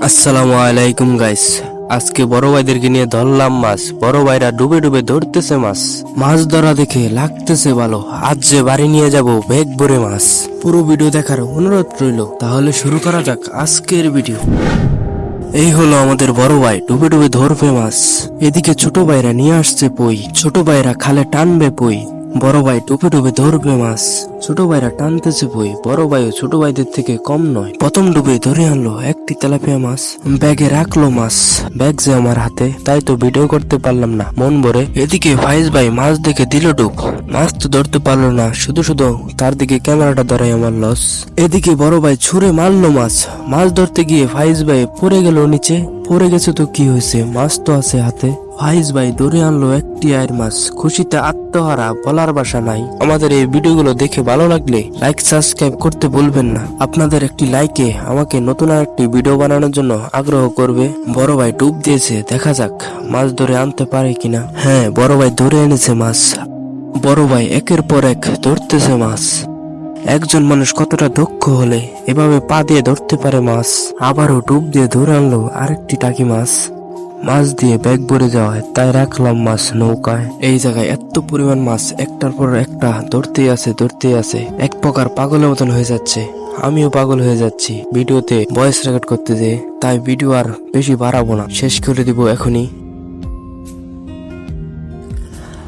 আসসালামু আলাইকুম গাইস আজকে বড় ভাইদেরকে নিয়ে ধরলাম মাছ। বড় ভাইরা ডুবে ডুবে ধরতেছে মাছ। মাছ ধরা দেখে লাগতেছে ভালো। আজ যে বাড়ি নিয়ে যাব ব্যাগ ভরে মাছ। পুরো ভিডিও দেখার অনুরোধ রইল। তাহলে শুরু করা যাক আজকের ভিডিও। এই হলো আমাদের বড় ভাই, ডুবে ডুবে ধরবে মাছ। এদিকে ছোট ভাইরা নিয়ে আসছে পই। ছোট ভাইরা খালে টানবে পই। বড় ভাই ডুবে ডুবে ধরবে মাছ। ছোট ভাইরা টানতেছে পই। বড় ভাইও ছোট ভাইদের থেকে কম নয়। প্রথম ডুবে ধরে আনলো একটি তেলাপিয়া মাছ। ব্যাগে রাখল মাছ। ব্যাগ যে আমার হাতে, তাই তো ভিডিও করতে পারলাম না। মন ভরে এদিকে ভাইস ভাই মাছ দেখে দিল ডুব মাছ তো ধরতে পারল না, শুধু শুধু তার দিকে ক্যামেরাটা ধরাই আমার লস এদিকে বড় ভাই ছুড়ে মারলো মাছ। মাছ ধরতে গিয়ে ভাইস ভাই পড়ে গেল নিচে। পড়ে গেছে তো কি হয়েছে? মাছ তো আছে হাতে। ফাইজ ভাই ধরে আনলো একটি আয়ের মাছ। খুশিতে আত্মহারা বলার বাসা নাই। আমাদের এই ভিডিওগুলো দেখে ভালো লাগলে লাইক সাবস্ক্রাইব করতে ভুলবেন না। আপনাদের একটি লাইকে আমাকে নতুন আর একটি ভিডিও বানানোর জন্য আগ্রহ করবে। বড় ভাই ডুব দিয়েছে, দেখা যাক মাছ ধরে আনতে পারে কিনা। হ্যাঁ বড় ভাই ধরে এনেছে মাছ। বড় ভাই একের পর এক ধরতেছে মাছ। একজন মানুষ কতটা দক্ষ হলে এভাবে পা দিয়ে ধরতে পারে মাছ। আবারও ডুব দিয়ে ধরে আনলো আরেকটি টাকি মাছ। মাছ দিয়ে ব্যাগ ভরে যাওয়ায় তাই রাখলাম মাছ নৌকায়। এই জায়গায় এত পরিমাণ মাছ, একটার পর একটা ধরতেই আছে ধরতেই আছে। এক প্রকার পাগলের মতন হয়ে যাচ্ছে। আমিও পাগল হয়ে যাচ্ছি। ভিডিওতে ভয়েস রেকর্ড করতে যে তাই ভিডিও আর বেশি বাড়াবো না। শেষ করে দিব এখনই।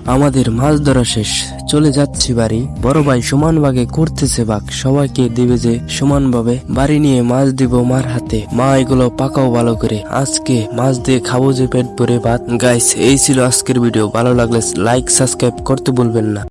আমাদের মাছ ধরা শেষ। চলে যাচ্ছি বাড়ি। বড় ভাই সমান ভাগে করতেছে বাঘ। সবাইকে দিবে যে সমান ভাবে বাড়ি নিয়ে মাছ দিব মার হাতে। মা, এগুলো পাকাও ভালো করে। আজকে মাছ দিয়ে খাব যে পেট ভরে ভাত। গাইস এই ছিল আজকের ভিডিও ভালো লাগলে লাইক সাবস্ক্রাইব করতে ভুলবেন না।